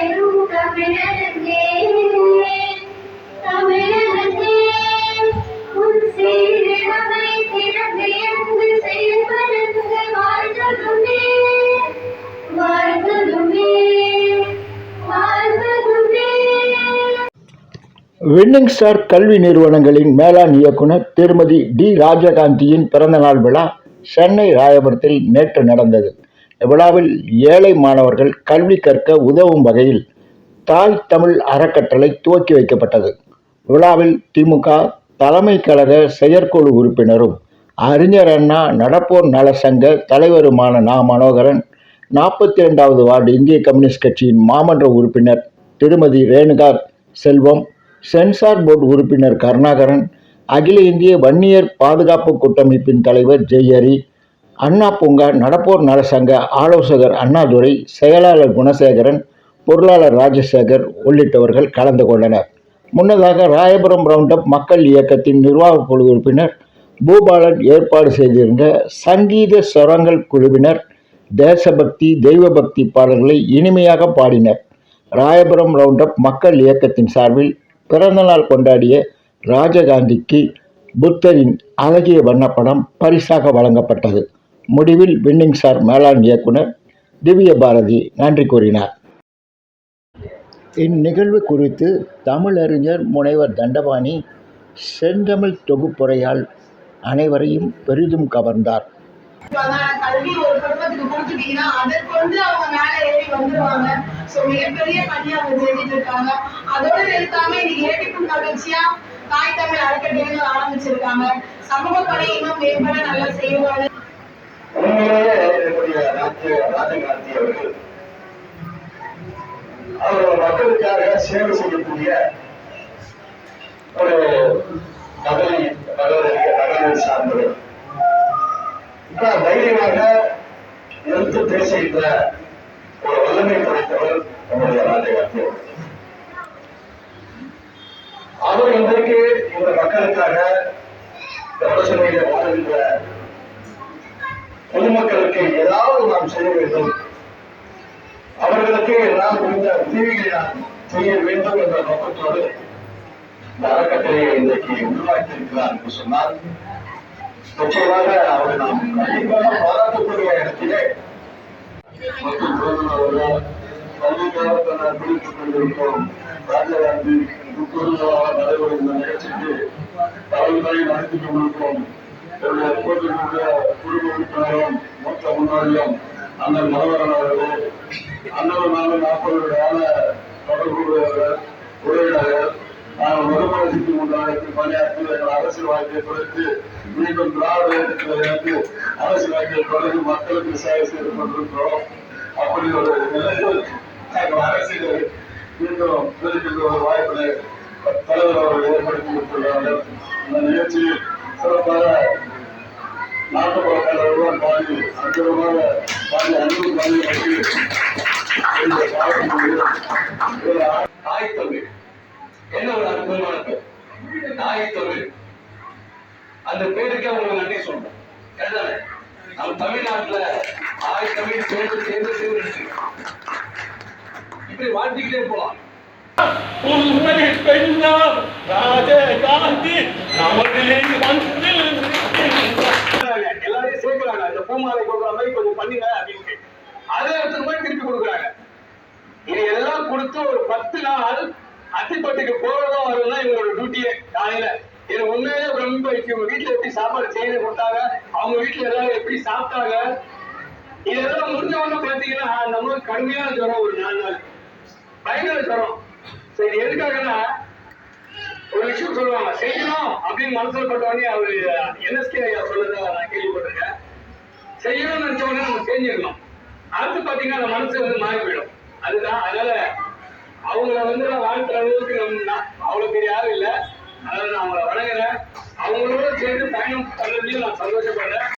பெரும் தமிழர்களே winning star கல்வி நிறுவனங்களின் மேலாண் இயக்குனர் திருமதி டி. ராஜகாந்தியின் பிறந்த நாள் விழா சென்னை ராயபுரத்தில் நேற்று நடந்தது. இவ்விழாவில் ஏழை மாணவர்கள் கல்வி கற்க உதவும் வகையில் தாய் தமிழ் அறக்கட்டளை துவக்கி வைக்கப்பட்டது. விழாவில் திமுக தலைமை கழக செயற்குழு உறுப்பினரும் அறிஞர் அண்ணா நடப்போர் நல சங்க தலைவருமான நா. மனோகரன் நாற்பத்தி ரெண்டாவது வார்டு இந்திய கம்யூனிஸ்ட் கட்சியின் மாமன்ற உறுப்பினர் திருமதி ரேணுகா செல்வம் சென்சார் போர்டு உறுப்பினர் கருணாகரன் அகில இந்திய வன்னியர் பாதுகாப்பு கூட்டமைப்பின் தலைவர் ஜெய்ஹரி அண்ணா பூங்கா நடப்போர் நலசங்க ஆலோசகர் அண்ணாதுரை செயலாளர் குணசேகரன் பொருளாளர் ராஜசேகர் உள்ளிட்டவர்கள் கலந்து கொண்டனர். முன்னதாக ராயபுரம் ரவுண்டப் மக்கள் இயக்கத்தின் நிர்வாகக் குழு உறுப்பினர் பூபாலன் ஏற்பாடு செய்திருந்த சங்கீத சொரங்கள் குழுவினர் தேசபக்தி தெய்வபக்தி பாடல்களை இனிமையாக பாடினர். ராயபுரம் ரவுண்டப் மக்கள் இயக்கத்தின் சார்பில் பிறந்தநாள் கொண்டாடிய ராஜகாந்திக்கு புத்தரின் அழகிய வண்ணப்படம் பரிசாக வழங்கப்பட்டது. முடிவில் வின்னிங் சார் மேலாண் இயக்குனர் திவ்ய பாரதி நன்றி கூறினார். இந்நிகழ்வு குறித்து தமிழறிஞர் முனைவர் தண்டபாணி செந்தமிழ் தொகுப்புரையால் அனைவரையும் பெரிதும் கவர்ந்தார். கல்வி ஒரு குடும்பத்துக்கு கொடுத்துட்டீங்கன்னா அவங்க மேல ஏறி வந்துருவாங்க. சோ மிகப்பெரிய பணி அவங்க செஞ்சுட்டு இருக்காங்க. அதோட நிறுத்தாம இன்னைக்கு மகிழ்ச்சியா தாய் தமிழ் அறக்கட்டளைகள் ஆரம்பிச்சிருக்காங்க. சமூக பணி இன்னும் மேம்பட நல்லா செய்வாங்க. ராஜகாந்தி அவர்கள். அவர் மக்களுக்காக சேவை செய்யக்கூடிய ஒரு மகளிர் மகளிர் மகளிர் சார்ந்தவர். இப்ப தைரியமாக எடுத்து பேசுகின்ற ஒரு வல்லமை படைத்தவர் நம்முடைய ராஜகாந்தி அவர்கள். அவர் இன்றைக்கு இந்த மக்களுக்காக வடசென்னையில வாழ்கின்ற பொதுமக்களுக்கு நாம் செய்ய வேண்டும். அவர்களுக்கு நாம் இந்த தீவிகளை நாம் செய்ய வேண்டும் என்ற நோக்கத்தோடு இந்த அறக்கட்டளையை இன்றைக்கு உருவாக்கி இருக்கிறார் என்று சொன்னால் நிச்சயமாக அவர் நாம் கண்டிப்பாக பாராட்டக்கூடிய இடத்திலே மற்றும் பிடித்துக் கொண்டிருக்கிறோம். ராஜகாந்தி துப்புரவாக நடைபெறும் இந்த நிகழ்ச்சிக்கு தலைவரை நடத்தி கொண்டிருக்கிறோம். என்னுடைய குடும்ப உறுப்பினரும் மூத்த முன்னோடியும் அண்ணன் மனோகரன் அவர்களே அண்ணன் நாங்கள் நாற்பது கால தொடர்புடையவர்கள் உரையினர்கள் நாங்கள் மறுமலர்ச்சிக்கு முன்னாடி பணியாற்றி எங்கள் அரசியல் வாழ்க்கையை தொடர்ந்து மீண்டும் திராவிட இயக்கத்தில் இருந்து அரசியல் வாழ்க்கையை தொடர்ந்து மக்களுக்கு சேவை செய்து கொண்டிருக்கிறோம். அப்படி ஒரு நிலையில் நாங்கள் அரசியல் மீண்டும் இருக்கின்ற ஒரு வாய்ப்பினை தலைவர் அவர்கள் ஏற்படுத்தி கொடுத்துள்ளார்கள். இந்த நிகழ்ச்சியில் சிறப்பாக நாட்டுப்புற கலைவர்கள் பாடி அற்புதமாக பாடி அன்பு பாடி பற்றி இந்த தாய் தமிழ் என்ன ஒரு அற்புதமான பேர் தாய் தமிழ் அந்த பேருக்கே உங்களுக்கு நன்றி சொல்றேன் சரிதானே நம்ம தமிழ்நாட்டுல தாய் தமிழ் சேர்ந்து சேர்ந்து சேர்ந்து இப்படி வாழ்த்திக்கிட்டே போலாம் உண்மை பெண்ணாம் ராஜகாந்தி நமது வந்து பூமாலை கொடுக்குற மாதிரி கொஞ்சம் பண்ணுங்க அப்படின்னு அதை எடுத்து போய் திருப்பி கொடுக்குறாங்க. இது எல்லாம் கொடுத்து ஒரு பத்து நாள் அத்திப்பட்டுக்கு போறதும் வரும்னா இவங்களோட டியூட்டியே காலையில இது உண்மையிலே ரொம்ப இவங்க வீட்டுல எப்படி சாப்பாடு செய்து கொடுத்தாங்க? அவங்க வீட்டுல எல்லாரும் எப்படி சாப்பிட்டாங்க? இதெல்லாம் முடிஞ்ச உடனே பாத்தீங்கன்னா நம்ம கடுமையான ஜுரம் ஒரு நாலு நாள். பயங்கர ஜுரம். சரி எதுக்காகன்னா ஒரு விஷயம் சொல்லுவாங்க. செய்யணும் அப்படின்னு மனசுல பட்ட உடனே அவரு என்எஸ்கே ஐயா சொன்னதை நான் கேள்விப்பட்டிருக்கேன். செய்யணும்னு நினைச்ச உடனே நம்ம செஞ்சிடணும் அடுத்து பார்த்தீங்கன்னா அந்த மனசு வந்து மாறி போயிடும் அதுதான் அதனால அவங்கள வந்து நான் வாழ்த்துற அளவுக்கு நம்ம அவ்வளோ பெரிய யாரும் இல்லை. அதனால நான் அவங்கள வணங்குறேன். அவங்களோட சேர்ந்து பயணம் பண்ணதுலயும் நான் சந்தோஷப்படுறேன்.